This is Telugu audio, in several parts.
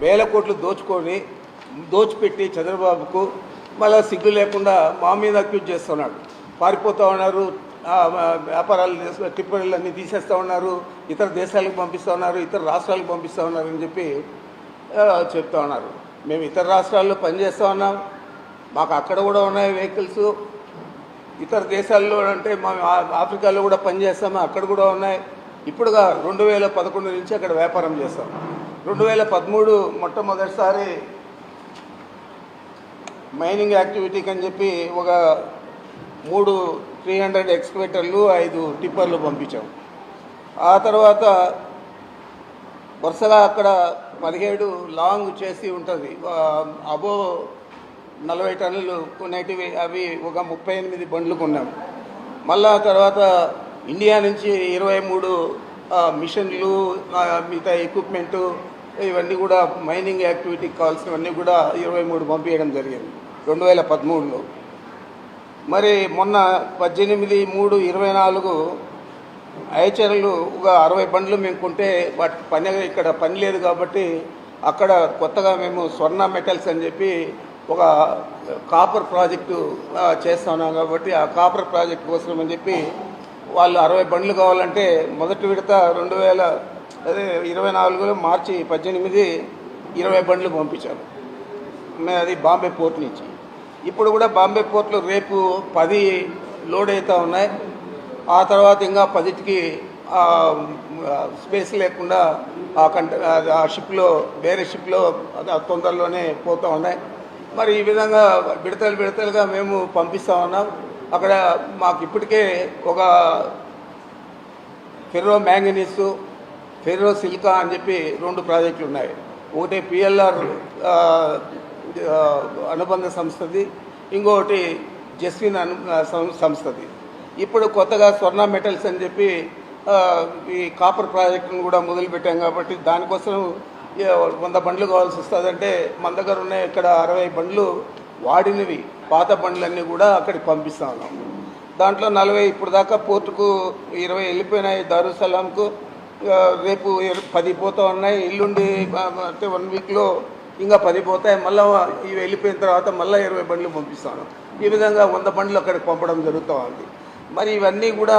వేల కోట్లు దోచుకొని దోచిపెట్టి చంద్రబాబుకు మళ్ళా సిగ్గు లేకుండా మా మీద అక్యూజ్ చేస్తున్నాడు. పారిపోతూ ఉన్నారు వ్యాపారాలు చేసు- తీసేస్తూ ఉన్నారు ఇతర దేశాలకు పంపిస్తూ ఉన్నారు ఇతర రాష్ట్రాలకు పంపిస్తూ ఉన్నారు అని చెప్పి చెప్తా ఉన్నారు. మేము ఇతర రాష్ట్రాల్లో పనిచేస్తూ ఉన్నాం మాకు అక్కడ కూడా ఉన్నాయి వెహికల్స్ ఇతర దేశాల్లో అంటే మా ఆఫ్రికాలో కూడా పనిచేస్తాము అక్కడ కూడా ఉన్నాయి. ఇప్పుడుగా రెండు వేల పదకొండు నుంచి అక్కడ వ్యాపారం చేస్తాం. రెండు వేల పదమూడు మొట్టమొదటిసారి మైనింగ్ యాక్టివిటీకి అని చెప్పి ఒక మూడు త్రీ హండ్రెడ్ ఎక్స్కవేటర్లు ఐదు టిప్పర్లు పంపించాం. ఆ తర్వాత వరుసగా అక్కడ పదిహేడు లాంగ్ చేసి ఉంటుంది. అబో నలభై టన్నులు కొనేటివి అవి ఒక ముప్పై ఎనిమిది బండ్లు కొన్నాం. మళ్ళా తర్వాత ఇండియా నుంచి ఇరవై మూడు మిషన్లు మిగతా ఎక్విప్మెంటు ఇవన్నీ కూడా మైనింగ్ యాక్టివిటీకి కావాల్సినవన్నీ కూడా ఇరవై మూడు పంపించడం జరిగింది. రెండు వేల పదమూడులో. మరి మొన్న పద్దెనిమిది మూడు ఇరవై నాలుగు ఐచర్లు ఒక అరవై బండ్లు మేము కొంటే వాటి పని ఇక్కడ పని లేదు కాబట్టి అక్కడ కొత్తగా మేము స్వర్ణ మెటల్స్ అని చెప్పి ఒక కాపర్ ప్రాజెక్టు చేస్తున్నాం కాబట్టి ఆ కాపర్ ప్రాజెక్ట్ కోసం అని చెప్పి వాళ్ళు అరవై బండ్లు కావాలంటే మొదటి విడత రెండు వేల అదే ఇరవై నాలుగులో మార్చి పద్దెనిమిది ఇరవై బండ్లు పంపించారు. మేము అది బాంబే పోర్ట్ నుంచి. ఇప్పుడు కూడా బాంబే పోర్ట్లో రేపు పది లోడ్ అవుతూ ఉన్నాయి. ఆ తర్వాత ఇంకా పదిటికి స్పేస్ లేకుండా ఆ కంట ఆ షిప్లో వేరే షిప్లో అది తొందరలోనే పోతూ ఉన్నాయి. మరి ఈ విధంగా విడతలు విడతలుగా మేము పంపిస్తూ ఉన్నాం. అక్కడ మాకు ఇప్పటికే ఒక ఫెర్రో మ్యాంగనీసు ఫెర్రో సిల్కా అని చెప్పి రెండు ప్రాజెక్టులు ఉన్నాయి. ఒకటి పిఎల్ఆర్ అనుబంధ సంస్థది ఇంకొకటి జస్విన్ అను సం- సంస్థది. ఇప్పుడు కొత్తగా స్వర్ణ మెటల్స్ అని చెప్పి ఈ కాపర్ ప్రాజెక్టును కూడా మొదలుపెట్టాం కాబట్టి దానికోసం వంద బండ్లు కావాల్సి వస్తుందంటే మన దగ్గర ఉన్న ఇక్కడ అరవై బండ్లు వాడినవి. పాత బండ్లన్నీ కూడా అక్కడికి పంపిస్తా ఉన్నాం. దాంట్లో నలభై ఇప్పుడు దాకా పోర్టుకు ఇరవై వెళ్ళిపోయినాయి. దారుసలాంకు రేపు పది పోతా ఉన్నాయి ఎల్లుండి అంటే వన్ వీక్లో ఇంకా పది పోతాయి మళ్ళీ ఇవి వెళ్ళిపోయిన తర్వాత మళ్ళీ ఇరవై బండ్లు పంపిస్తాను. ఈ విధంగా వంద బండ్లు అక్కడికి పంపడం జరుగుతూ ఉంది. మరి ఇవన్నీ కూడా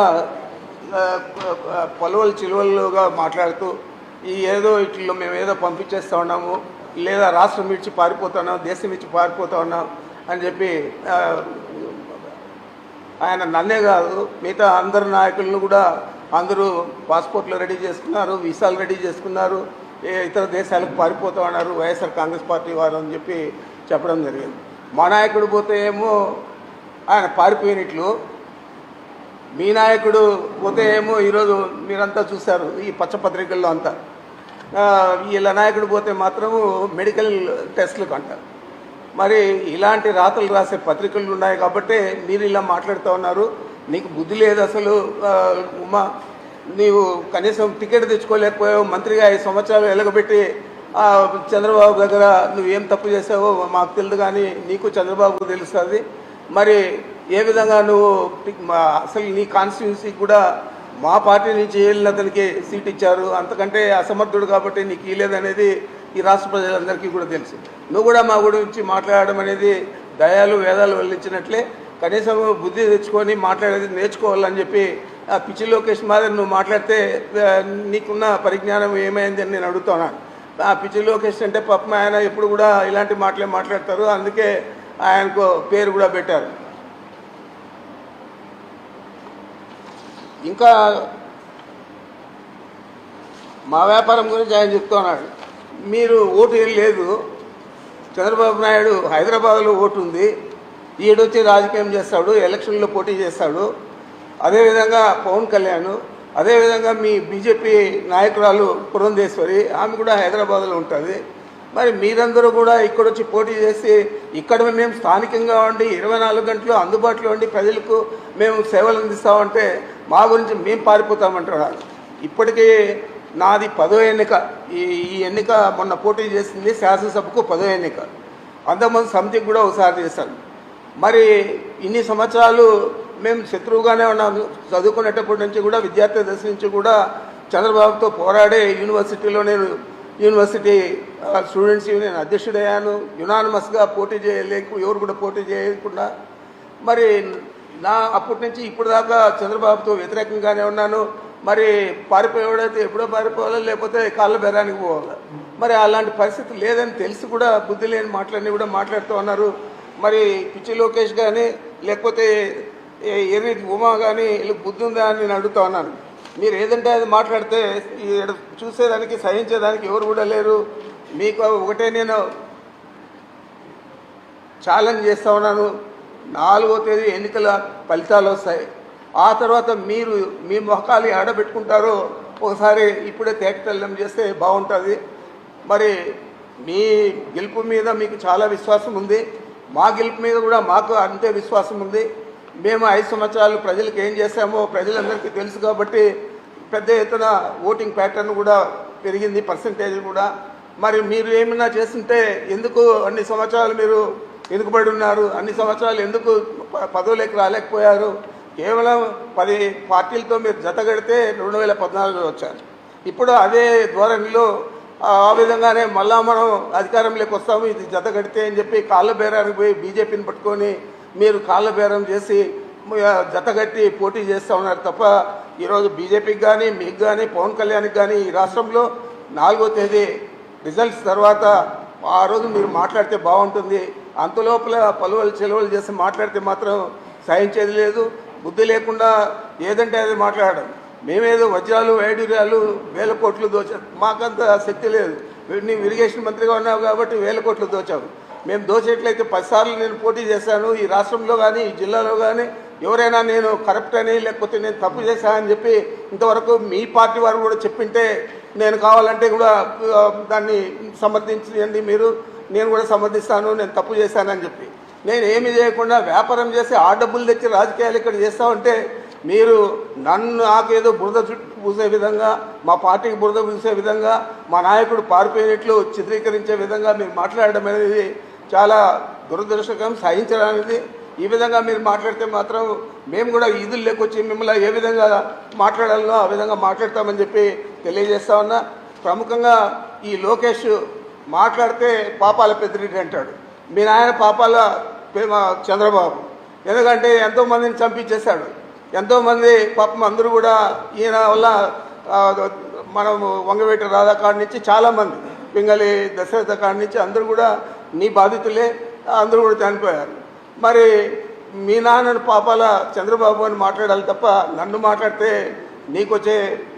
పలువలు చిలువలుగా మాట్లాడుతూ ఈ ఏదో ఇట్లో మేము ఏదో పంపించేస్తూ ఉన్నాము లేదా రాష్ట్రం ఇచ్చి పారిపోతున్నాం దేశం ఇచ్చి పారిపోతా ఉన్నాం అని చెప్పి ఆయన నన్నే కాదు మిగతా అందరు నాయకులను కూడా అందరూ పాస్పోర్ట్లు రెడీ చేసుకున్నారు వీసాలు రెడీ చేసుకున్నారు ఇతర దేశాలకు పారిపోతా ఉన్నారు వైఎస్ఆర్ కాంగ్రెస్ పార్టీ వారు అని చెప్పి చెప్పడం జరిగింది. మా నాయకుడు పోతే ఏమో ఆయన పారిపోయినట్లు మీ నాయకుడు పోతే ఏమో ఈరోజు మీరంతా చూశారు ఈ పచ్చపత్రికల్లో అంతా. వీళ్ళ నాయకుడు పోతే మాత్రము మెడికల్ టెస్టులకు అంటారు మరి ఇలాంటి రాతలు రాసే పత్రికలు ఉన్నాయి కాబట్టి మీరు ఇలా మాట్లాడుతూ ఉన్నారు నీకు బుద్ధి లేదు అసలు ఉమా నీవు కనీసం టికెట్ తెచ్చుకోలేకపోయావు మంత్రిగా ఐదు సంవత్సరాలు ఎలగబెట్టి చంద్రబాబు దగ్గర నువ్వేం తప్పు చేసావో మాకు తెలియదు కానీ నీకు చంద్రబాబుకు తెలుస్తుంది. మరి ఏ విధంగా నువ్వు టి- మా- అసలు నీ కాన్స్టిట్యున్సీకి కూడా మా పార్టీ నుంచి వెళ్ళిన అతనికి సీట్ ఇచ్చారు. అంతకంటే అసమర్థుడు కాబట్టి నీకు ఇవ్వలేదనేది ఈ రాష్ట్ర ప్రజలందరికీ కూడా తెలుసు. నువ్వు కూడా మా గురించి మాట్లాడడం అనేది దయాలు వేదాలు వెళ్ళించినట్లే కనీసం బుద్ధి తెచ్చుకొని మాట్లాడేది నేర్చుకోవాలని చెప్పి ఆ పిచ్చి లోకేష్ మాదిరి నువ్వు మాట్లాడితే నీకున్న పరిజ్ఞానం ఏమైంది అని నేను అడుగుతున్నాను ఆ పిచ్చి లోకేష్ అంటే పాపం ఆయన ఎప్పుడు కూడా ఇలాంటి మాటలే మాట్లాడతారు. అందుకే ఆయనకు పేరు కూడా పెట్టారు. ఇంకా మా వ్యాపారం గురించి ఆయన చెప్తున్నాడు. మీరు ఓటు ఏం లేదు. చంద్రబాబు నాయుడు హైదరాబాద్లో ఓటు ఉంది. ఈడొచ్చి రాజకీయం చేస్తాడు ఎలక్షన్లో పోటీ చేస్తాడు. అదేవిధంగా పవన్ కళ్యాణ్ అదేవిధంగా మీ బీజేపీ నాయకురాలు పురంధేశ్వరి ఆమె కూడా హైదరాబాద్లో ఉంటుంది. మరి మీరందరూ కూడా ఇక్కడ వచ్చి పోటీ చేసి ఇక్కడ మేము స్థానికంగా ఉండి ఇరవై నాలుగు గంటలు అందుబాటులో ఉండి ప్రజలకు మేము సేవలు అందిస్తామంటే మా గురించి మేము పారిపోతామంటున్నారు ఇప్పటికీ నాది పదో ఎన్నిక. ఈ ఈ ఎన్నిక మొన్న పోటీ చేసింది శాసనసభకు పదో ఎన్నిక. అంతకుముందు సమితికి కూడా ఒకసారి చేశాను మరి ఇన్ని సంవత్సరాలు మేము శత్రువుగానే ఉన్నాము చదువుకునేటప్పటి నుంచి కూడా విద్యార్థి దశ నుంచి కూడా చంద్రబాబుతో పోరాడే యూనివర్సిటీలో నేను యూనివర్సిటీ స్టూడెంట్స్ యూనియన్ అధ్యక్షుడయ్యాను. యునానిమస్గా పోటీ చేయలేకు ఎవరు కూడా పోటీ చేయకుండా. మరి నా అప్పటి నుంచి ఇప్పుడు దాకా చంద్రబాబుతో వ్యతిరేకంగానే ఉన్నాను. మరి పారిపోయేవాడైతే ఎప్పుడో పారిపోవాలి లేకపోతే కాళ్ళ బెరానికి పోవాలి. మరి అలాంటి పరిస్థితి లేదని తెలిసి కూడా బుద్ధి లేని మాటలన్నీ కూడా మాట్లాడుతూ ఉన్నారు. మరి పిచ్చి లోకేష్ కానీ లేకపోతే ఎర్రి ఉమా కానీ వీళ్ళకి బుద్ధి ఉందా అని నేను అడుగుతా ఉన్నాను. మీరు ఏదంటే అది మాట్లాడితే చూసేదానికి సహించేదానికి ఎవరు కూడా లేరు. మీకు ఒకటే నేను ఛాలెంజ్ చేస్తూ ఉన్నాను. నాలుగో తేదీ ఎన్నికల ఫలితాలు వస్తాయి. ఆ తర్వాత మీరు మీ మొహకాలు ఆడబెట్టుకుంటారో ఒకసారి ఇప్పుడే తేటతెల్లం చేస్తే బాగుంటుంది. మరి మీ గెలుపు మీద మీకు చాలా విశ్వాసం ఉంది. మా గెలుపు మీద కూడా మాకు అంతే విశ్వాసం ఉంది. మేము ఐదు సంవత్సరాలు ప్రజలకు ఏం చేశామో ప్రజలందరికీ తెలుసు కాబట్టి పెద్ద ఎత్తున ఓటింగ్ ప్యాటర్న్ కూడా పెరిగింది పర్సంటేజ్ కూడా. మరి మీరు ఏమైనా చేస్తుంటే ఎందుకు అన్ని సంవత్సరాలు మీరు వెనుకబడి ఉన్నారు? అన్ని సంవత్సరాలు ఎందుకు పదవులకు రాలేకపోయారు? కేవలం పది పార్టీలతో మీరు జతగడితే రెండు వేల పద్నాలుగులో వచ్చారు. ఇప్పుడు అదే ధోరణిలో ఆ విధంగానే మళ్ళా మనం అధికారంలోకి వస్తాము ఇది జత కడితే అని చెప్పి కాళ్ళ బేరానికి పోయి బీజేపీని పట్టుకొని మీరు కాళ్ళ బేరం చేసి జత కట్టి పోటీ చేస్తూ ఉన్నారు తప్ప ఈరోజు బీజేపీకి కానీ మీకు కానీ పవన్ కళ్యాణ్కి కానీ ఈ రాష్ట్రంలో నాలుగో తేదీ రిజల్ట్స్ తర్వాత ఆ రోజు మీరు మాట్లాడితే బాగుంటుంది. అంతలోపల పలువలు చెలవలు చేసి మాట్లాడితే మాత్రం సహించేది లేదు. బుద్ధి లేకుండా ఏదంటే అది మాట్లాడడం. మేమేదో వజ్రాలు వైడూర్యాలు వేల కోట్లు దోచా. మాకంత శక్తి లేదు. నీవు ఇరిగేషన్ మంత్రిగా ఉన్నావు కాబట్టి వేల కోట్లు దోచావు మేము దోచేట్లయితే పదిసార్లు నేను పోటీ చేశాను. ఈ రాష్ట్రంలో కానీ ఈ జిల్లాలో కానీ ఎవరైనా నేను కరప్ట్ అని లేకపోతే నేను తప్పు చేశానని చెప్పి ఇంతవరకు మీ పార్టీ వారు కూడా చెప్పింటే నేను కావాలంటే కూడా దాన్ని సమర్థించండి మీరు. నేను కూడా సమర్థిస్తాను. నేను తప్పు చేశానని చెప్పి. నేను ఏమి చేయకుండా వ్యాపారం చేసి ఆ డబ్బులు తెచ్చి రాజకీయాలు ఇక్కడ చేస్తా ఉంటే మీరు నన్ను నాకేదో బురద చుట్టూ పూసే విధంగా మా పార్టీకి బురద పూసే విధంగా మా నాయకుడు పారిపోయినట్లు చిత్రీకరించే విధంగా మీరు మాట్లాడడం అనేది చాలా దురదృష్టకరం సహించడానికి. ఈ విధంగా మీరు మాట్లాడితే మాత్రం మేము కూడా ఈదులు లేకొచ్చి మిమ్మల్ని ఏ విధంగా మాట్లాడాలనో ఆ విధంగా మాట్లాడతామని చెప్పి తెలియజేస్తా ఉన్నా. ప్రముఖంగా ఈ లోకేష్ మాట్లాడితే పాపాల పెద్దిరెడ్డి అంటాడు. మీ నాయన పాపాల చంద్రబాబు. ఎందుకంటే ఎంతోమందిని చంపించేశాడు. ఎంతోమంది పాపం అందరూ కూడా ఈయన వల్ల మనం వంగవేట రాధా నుంచి చాలామంది పింగళి దశరథ కాడ నుంచి అందరూ కూడా నీ బాధితులే అందరూ కూడా చనిపోయారు. మరి మీ నాన్నను పాపాల చంద్రబాబు అని మాట్లాడాలి తప్ప నన్ను మాట్లాడితే నీకు వచ్చే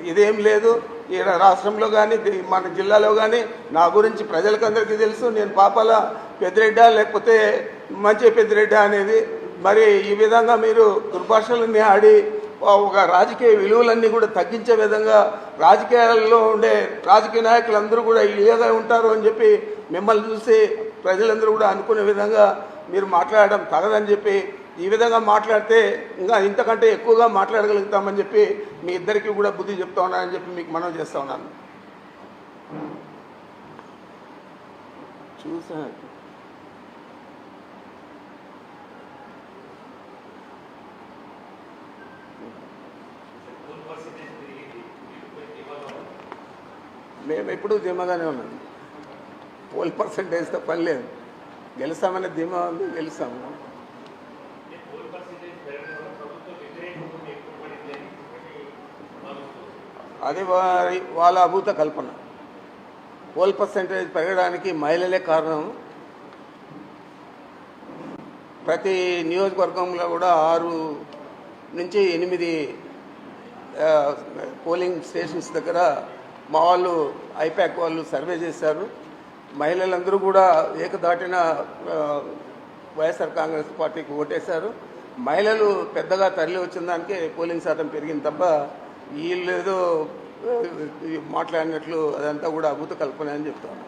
ఇదేం లేదు. ఈయన రాష్ట్రంలో కానీ మన జిల్లాలో కానీ నా గురించి ప్రజలకందరికీ తెలుసు. నేను పాపాల పెద్దిరెడ్డా లేకపోతే మంచి పెద్దిరెడ్డా అనేది మరి ఈ విధంగా మీరు దుర్భాషలన్నీ ఆడి ఒక రాజకీయ విలువలన్నీ కూడా తగ్గించే విధంగా రాజకీయాల్లో ఉండే రాజకీయ నాయకులందరూ కూడా ఇలాగా ఉంటారు అని చెప్పి మిమ్మల్ని చూసి ప్రజలందరూ కూడా అనుకునే విధంగా మీరు మాట్లాడడం తగదని చెప్పి ఈ విధంగా మాట్లాడితే ఇంకా ఇంతకంటే ఎక్కువగా మాట్లాడగలుగుతామని చెప్పి మీ ఇద్దరికీ కూడా బుద్ధి చెప్తా ఉన్నానని చెప్పి మీకు మనం చేస్తా ఉన్నాను. చూసాను మేము ఎప్పుడూ ధీమాగానే ఉన్నాం. పోల్ పర్సంటేజ్తో పని లేదు. గెలుస్తామనే ధీమా ఉంది గెలుస్తాము. అది వారి వాళ్ళ అభూత కల్పన. పోల్ పర్సంటేజ్ పెరగడానికి మహిళలే కారణం. ప్రతి నియోజకవర్గంలో కూడా ఆరు నుంచి ఎనిమిది పోలింగ్ స్టేషన్స్ దగ్గర మా వాళ్ళు ఐపాక్ వాళ్ళు సర్వే చేశారు. మహిళలందరూ కూడా ఏకదాటిన వైఎస్ఆర్ కాంగ్రెస్ పార్టీకి ఓటేశారు. మహిళలు పెద్దగా తరలి వచ్చిన దానికే పోలింగ్ శాతం పెరిగింది తప్ప వీళ్ళు ఏదో మాట్లాడినట్లు అదంతా కూడా అభూత కల్పన అని చెప్తాను.